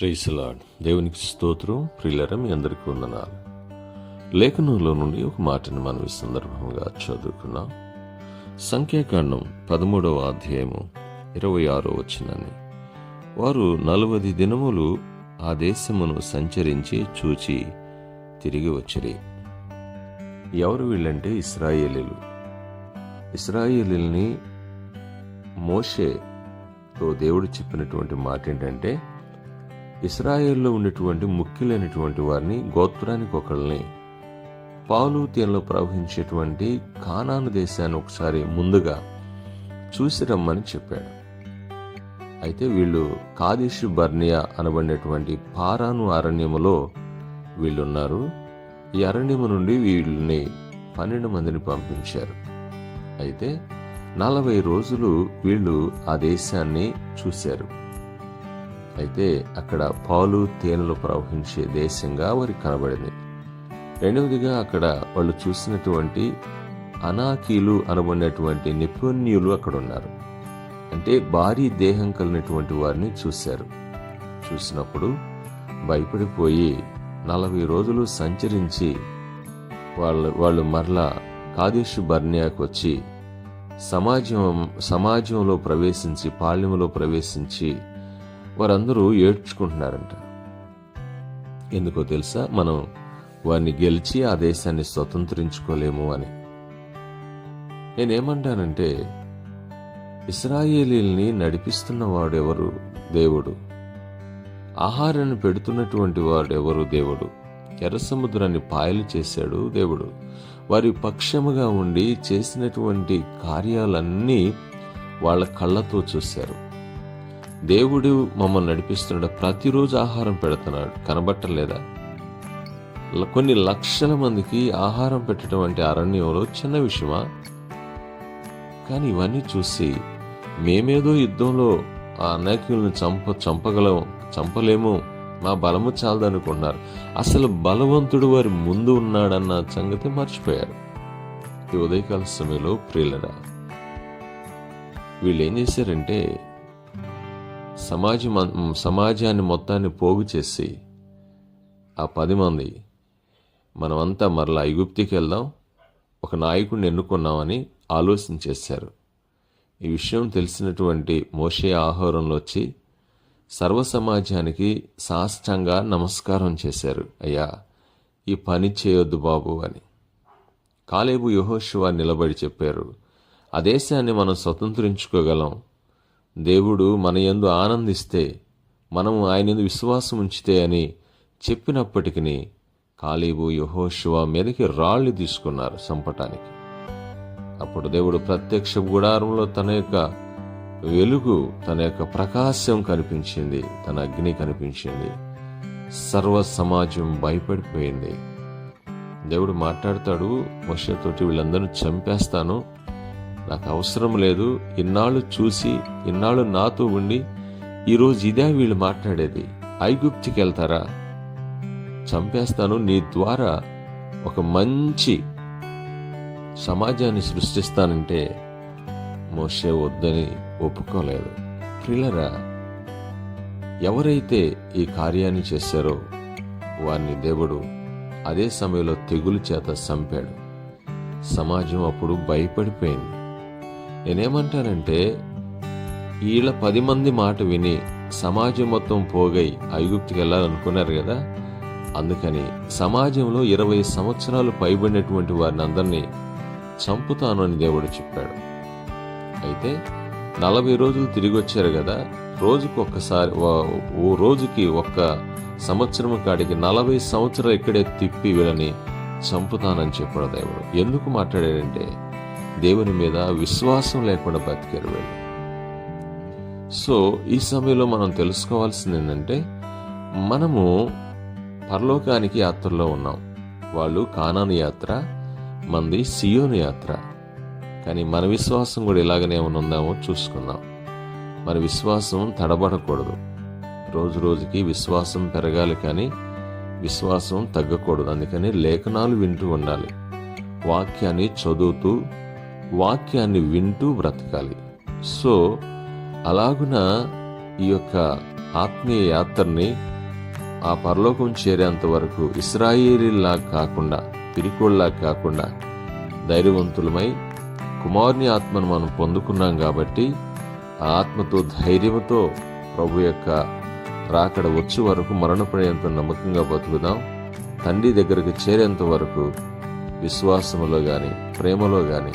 ప్రైసలాడ్ దేవునికి స్తోత్రం. ప్రియులర మీ అందరికీ వందనాలు. లేఖనంలో నుండి ఒక మాటని మనం ఈ సందర్భంగా చదువుకున్నాం. సంఖ్యాకాండం పదమూడవ అధ్యాయము ఇరవై ఆరో వచ్చినని వారు నలభై దినములు ఆ దేశమును సంచరించి చూచి తిరిగి వచ్చిరి. ఎవరు వీళ్ళంటే ఇస్రాయేలీలు. ఇస్రాయేలీల్ని మోషేతో దేవుడు చెప్పినటువంటి మాట ఏంటంటే ఇస్రాయేల్లో ఉన్నటువంటి ముఖ్యులైనటువంటి వారిని గోత్రానికి ఒకళ్ళని పాలు తీయంలో ప్రవహించేటువంటి కానాను దేశాన్ని ఒకసారి ముందుగా చూసి రమ్మని చెప్పాడు. అయితే వీళ్ళు కాదేశు బర్నియా అనబడినటువంటి పారాను అరణ్యములో వీళ్ళున్నారు. ఈ అరణ్యము నుండి వీళ్ళని పన్నెండు మందిని పంపించారు. అయితే నలభై రోజులు వీళ్ళు ఆ దేశాన్ని చూశారు. అయితే అక్కడ పాలు తేనెలు ప్రవహించే దేశంగా వారికి కనబడింది. రెండవదిగా అక్కడ వాళ్ళు చూసినటువంటి అనాకీలు అనబడినటువంటి నిపుణ్యులు అక్కడ ఉన్నారు అంటే భారీ దేహం కలిగినటువంటి వారిని చూశారు. చూసినప్పుడు భయపడిపోయి నలభై రోజులు సంచరించి వాళ్ళు వాళ్ళు మరలా కాదేశు బర్నియాకు వచ్చి సమాజం సమాజంలో ప్రవేశించి పాళ్యంలో ప్రవేశించి వారందరూ ఏడ్చుకుంటున్నారంట. ఎందుకో తెలుసా? మనం వారిని గెలిచి ఆ దేశాన్ని స్వతంత్రించుకోలేము అని. నేనేమంటానంటే ఇస్రాయేలీల్ని నడిపిస్తున్న వాడెవరు దేవుడు. ఆహారాన్ని పెడుతున్నటువంటి వాడెవరు దేవుడు. ఎర్ర సముద్రాన్ని పాయలు చేశాడు దేవుడు. వారి పక్షముగా ఉండి చేసినటువంటి కార్యాలన్నీ వాళ్ళ కళ్ళతో చూశారు. దేవుడు మమ్మల్ని నడిపిస్తున్నాడు ప్రతిరోజు ఆహారం పెడుతున్నాడు. కనబట్టలేదా? కొన్ని లక్షల మందికి ఆహారం పెట్టడం అంటే అరణ్యంలో చిన్న విషయమా? కానీ ఇవన్నీ చూసి మేమేదో యుద్ధంలో ఆ అనేకులను చంప చంపగలం చంపలేము. మా బలము చాలదనుకున్నారు అసలు బలవంతుడు వారి ముందు ఉన్నాడన్న సంగతి మర్చిపోయారు. ఈ ఉదయకాల సమయంలో ప్రియులరా వీళ్ళు ఏం చేశారంటే సమాజం సమాజాన్ని మొత్తాన్ని పోగు చేసి ఆ పది మంది మనమంతా మరలా ఐగుప్తికి వెళ్దాం ఒక నాయకుడిని ఎన్నుకున్నామని ఆలోచన చేశారు. ఈ విషయం తెలిసినటువంటి మోషే ఆహారంలో వచ్చి సర్వ సమాజానికి సాష్టంగా నమస్కారం చేశారు. అయ్యా ఈ పని చేయొద్దు బాబు అని. కాలేబు యహోశివ నిలబడి చెప్పారు ఆ దేశాన్ని మనం స్వతంత్రించుకోగలం. దేవుడు మన యందు ఆనందిస్తే మనము ఆయన యందు విశ్వాసం ఉంచితే అని చెప్పినప్పటికీ కాలేబు యహోశివ మీదకి రాళ్ళు తీసుకున్నారు చంపటానికి. అప్పుడు దేవుడు ప్రత్యక్ష గుడారంలో తన యొక్క వెలుగు తన యొక్క ప్రకాశం కనిపించింది తన అగ్ని కనిపించింది. సర్వ సమాజం భయపడిపోయింది. దేవుడు మాట్లాడతాడు వర్షతోటి వీళ్ళందరూ చంపేస్తాను నాకు అవసరం లేదు. ఇన్నాళ్ళు చూసి ఇన్నాళ్ళు నాతో ఉండి ఈరోజు ఇదే వీళ్ళు మాట్లాడేది. ఐగుప్తికి వెళ్తారా? చంపేస్తాను నీ ద్వారా. ఒక మంచి సమాజాన్ని సృష్టిస్తానంటే మోషే వద్దని ఒప్పుకోలేదు. ప్రిలరా ఎవరైతే ఈ కార్యాన్ని చేశారో వారిని దేవుడు అదే సమయంలో తెగులు చేత చంపాడు. సమాజం అప్పుడు భయపడిపోయింది. నేనేమంటానంటే వీళ్ళ పది మంది మాట విని సమాజం మొత్తం పోగై ఐగుప్తికి వెళ్ళాలనుకున్నారు కదా అందుకని సమాజంలో ఇరవై సంవత్సరాలు పైబడినటువంటి వారిని అందరినీ చంపుతాను అని దేవుడు చెప్పాడు. అయితే నలభై రోజులు తిరిగి వచ్చారు కదా రోజుకు ఒక్కసారి ఓ రోజుకి ఒక్క సంవత్సరం కాడికి నలభై సంవత్సరాలు ఇక్కడే తిప్పి వీళ్ళని చంపుతానని చెప్పాడు దేవుడు. ఎందుకు మాట్లాడాడంటే దేవుని మీద విశ్వాసం లేకుండా బతికారు వీళ్ళు. సో ఈ సమయంలో మనం తెలుసుకోవాల్సింది ఏంటంటే మనము పరలోకానికి యాత్రలో ఉన్నాం. వాళ్ళు కానాను యాత్ర మంది సియోను యాత్ర. కానీ మన విశ్వాసం కూడా ఇలాగనే ఏమైనా ఉందామో చూసుకుందాం. మన విశ్వాసం తడబడకూడదు. రోజు రోజుకి విశ్వాసం పెరగాలి కానీ విశ్వాసం తగ్గకూడదు. అందుకని లేఖనాలు వింటూ ఉండాలి. వాక్యాన్ని చదువుతూ వాక్యాన్ని వింటూ బ్రతకాలి. సో అలాగున ఈ యొక్క ఆత్మీయ యాత్రని ఆ పరలోకం చేరేంత వరకు ఇస్రాయేలీలా కాకుండా పిరికోళ్ళలా కాకుండా ధైర్యవంతులమై కుమారుని ఆత్మను మనం పొందుకున్నాం కాబట్టి ఆ ఆత్మతో ధైర్యంతో ప్రభు యొక్క రాకడ వచ్చే వరకు మరణపడేంత నమ్మకంగా బతుకుదాం. తండ్రి దగ్గరకు చేరేంత వరకు విశ్వాసములో కానీ ప్రేమలో కానీ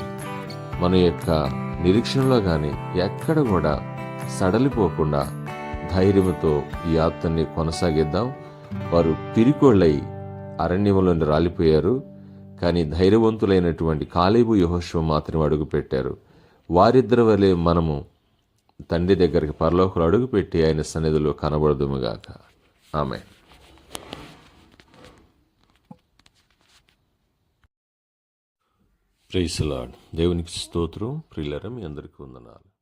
మన యొక్క నిరీక్షణలో కానీ ఎక్కడ కూడా సడలిపోకుండా ధైర్యంతో ఈ యాత్రని కొనసాగిద్దాం. వారు పిరికోళ్ళై అరణ్యంలోని రాలిపోయారు. కానీ ధైర్యవంతులైనటువంటి కాలేబు యహోశ్వ మాత్రం అడుగుపెట్టారు. వారిద్దరి వలె మనము తండ్రి దగ్గరికి పరలోకలు అడుగుపెట్టి ఆయన సన్నిధిలో కనబడదుముగాక ఆమె ప్రైసలాడ్ దేవునికి స్తోత్రం. ప్రియులరం మీ అందరికీ వందనాలు.